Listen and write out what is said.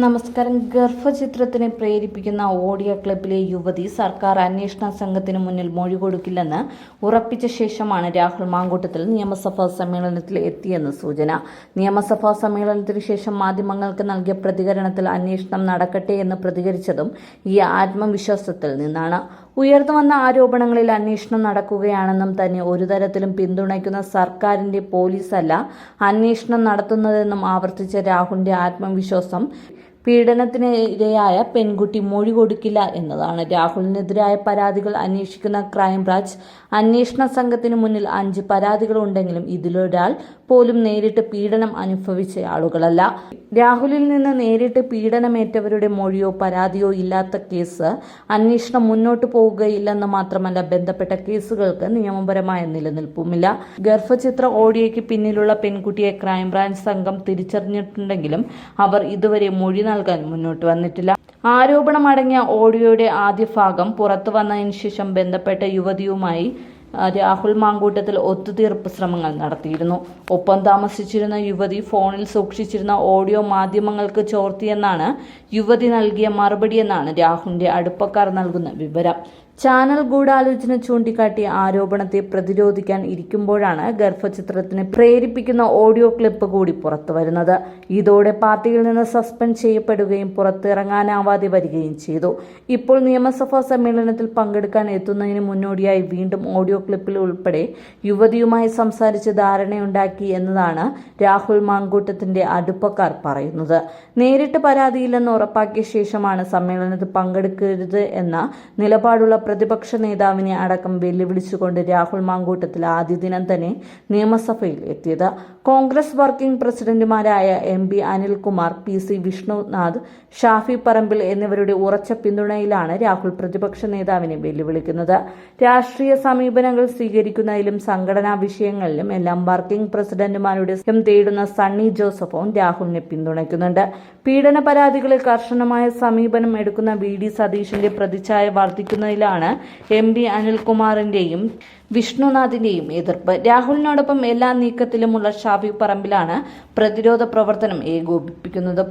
നമസ്കാരം. ഗർഭചിത്രത്തിനെ പ്രേരിപ്പിക്കുന്ന ഓഡിയോ ക്ലബിലെ യുവതി സർക്കാർ അന്വേഷണ സംഘത്തിന് മുന്നിൽ മൊഴി കൊടുക്കില്ലെന്ന് ഉറപ്പിച്ച ശേഷമാണ് രാഹുൽ മാങ്കൂട്ടത്തിൽ നിയമസഭാ സമ്മേളനത്തിൽ എത്തിയെന്ന് സൂചന. നിയമസഭാ സമ്മേളനത്തിന് ശേഷം മാധ്യമങ്ങൾക്ക് നൽകിയ പ്രതികരണത്തിൽ അന്വേഷണം നടക്കട്ടെ എന്ന് പ്രതികരിച്ചതും ഈ ആത്മവിശ്വാസത്തിൽ നിന്നാണ്. ഉയർന്നു വന്ന ആരോപണങ്ങളിൽ അന്വേഷണം നടക്കുകയാണെന്നും തന്നെ ഒരു തരത്തിലും പിന്തുണയ്ക്കുന്ന സർക്കാരിന്റെ പോലീസല്ല അന്വേഷണം നടത്തുന്നതെന്നും ആവർത്തിച്ച രാഹുലിന്റെ ആത്മവിശ്വാസം പീഡനത്തിനിരയായ പെൺകുട്ടി മൊഴി കൊടുക്കില്ല എന്നതാണ്. രാഹുലിനെതിരായ പരാതികൾ അന്വേഷിക്കുന്ന ക്രൈംബ്രാഞ്ച് അന്വേഷണ സംഘത്തിന് മുന്നിൽ അഞ്ച് പരാതികളുണ്ടെങ്കിലും ഇതിലൊരാൾ പോലും നേരിട്ട് പീഡനം അനുഭവിച്ച ആളുകളല്ല. രാഹുലിൽ നിന്ന് നേരിട്ട് പീഡനമേറ്റവരുടെ മൊഴിയോ പരാതിയോ ഇല്ലാത്ത കേസ് അന്വേഷണം മുന്നോട്ട് പോവുകയില്ലെന്ന് മാത്രമല്ല ബന്ധപ്പെട്ട കേസുകൾക്ക് നിയമപരമായ നിലനിൽപ്പുമില്ല. ഗർഭചിത്ര ഓഡിയോയ്ക്ക് പിന്നിലുള്ള പെൺകുട്ടിയെ ക്രൈംബ്രാഞ്ച് സംഘം തിരിച്ചറിഞ്ഞിട്ടുണ്ടെങ്കിലും അവർ ഇതുവരെ മൊഴി നൽകാൻ മുന്നോട്ട് വന്നിട്ടില്ല. ആരോപണമടങ്ങിയ ഓഡിയോയുടെ ആദ്യ ഭാഗം പുറത്തു വന്നതിന് ശേഷം ബന്ധപ്പെട്ട യുവതിയുമായി രാഹുൽ മാങ്കൂട്ടത്തിൽ ഒത്തുതീർപ്പ് ശ്രമങ്ങൾ നടത്തിയിരുന്നു. ഒപ്പം താമസിച്ചിരുന്ന യുവതി ഫോണിൽ സൂക്ഷിച്ചിരുന്ന ഓഡിയോ മാധ്യമങ്ങൾക്ക് ചോർത്തിയെന്നാണ് യുവതി നൽകിയ മറുപടിയെന്നാണ് രാഹുലിന്റെ അടുപ്പക്കാർ നൽകുന്ന വിവരം. ചാനൽ ഗൂഢാലോചന ചൂണ്ടിക്കാട്ടിയ ആരോപണത്തെ പ്രതിരോധിക്കാൻ ഇരിക്കുമ്പോഴാണ് ഗർഭചിത്രത്തിന് പ്രേരിപ്പിക്കുന്ന ഓഡിയോ ക്ലിപ്പ് കൂടി പുറത്തു വരുന്നത്. ഇതോടെ പാർട്ടിയിൽ നിന്ന് സസ്പെൻഡ് ചെയ്യപ്പെടുകയും പുറത്തിറങ്ങാനാവാതെ വരികയും ചെയ്തു. ഇപ്പോൾ നിയമസഭാ സമ്മേളനത്തിൽ പങ്കെടുക്കാൻ എത്തുന്നതിന് മുന്നോടിയായി വീണ്ടും ഓഡിയോ ക്ലിപ്പിൽ ഉൾപ്പെടെ യുവതിയുമായി സംസാരിച്ച് ധാരണയുണ്ടാക്കി എന്നതാണ് രാഹുൽ മാങ്കൂട്ടത്തിന്റെ അടുപ്പക്കാർ പറയുന്നത്. നേരിട്ട് പരാതിയില്ലെന്ന് ഉറപ്പാക്കിയ ശേഷമാണ് സമ്മേളനത്തിൽ പങ്കെടുക്കരുത് എന്ന നിലപാടുള്ള പ്രതിപക്ഷ നേതാവിനെ അടക്കം വെല്ലുവിളിച്ചുകൊണ്ട് രാഹുൽ മാങ്കൂട്ടത്തിൽ ആദ്യ ദിനം തന്നെ നിയമസഭയിൽ എത്തിയത്. കോൺഗ്രസ് വർക്കിംഗ് പ്രസിഡന്റുമാരായ M P Anilkumar P C Vishnunath Shafi Parambil എന്നിവരുടെ ഉറച്ച പിന്തുണയിലാണ് രാഹുൽ പ്രതിപക്ഷ നേതാവിനെ വെല്ലുവിളിക്കുന്നത്. രാഷ്ട്രീയ സമീപനങ്ങൾ സ്വീകരിക്കുന്നതിലും സംഘടനാ വിഷയങ്ങളിലും എല്ലാം വർക്കിംഗ് പ്രസിഡന്റുമാരുടെ തേടുന്ന സണ്ണി ജോസഫും രാഹുലിനെ പിന്തുണയ്ക്കുന്നുണ്ട്. പീഡന പരാതികളിൽ കർശനമായ സമീപനം എടുക്കുന്ന വി ഡി സതീഷിന്റെ പ്രതിച്ഛായ വർദ്ധിക്കുന്നതിലാണ് എം പി അനിൽകുമാറിന്റെയും വിഷ്ണുനാഥിന്റെയും എതിർപ്പ്. രാഹുലിനോടൊപ്പം എല്ലാ നീക്കത്തിലുമുള്ള ഷാഫി പറമ്പിലാണ് പ്രതിരോധ പ്രവർത്തനം ഏകോപിപ്പിക്കുന്നത്.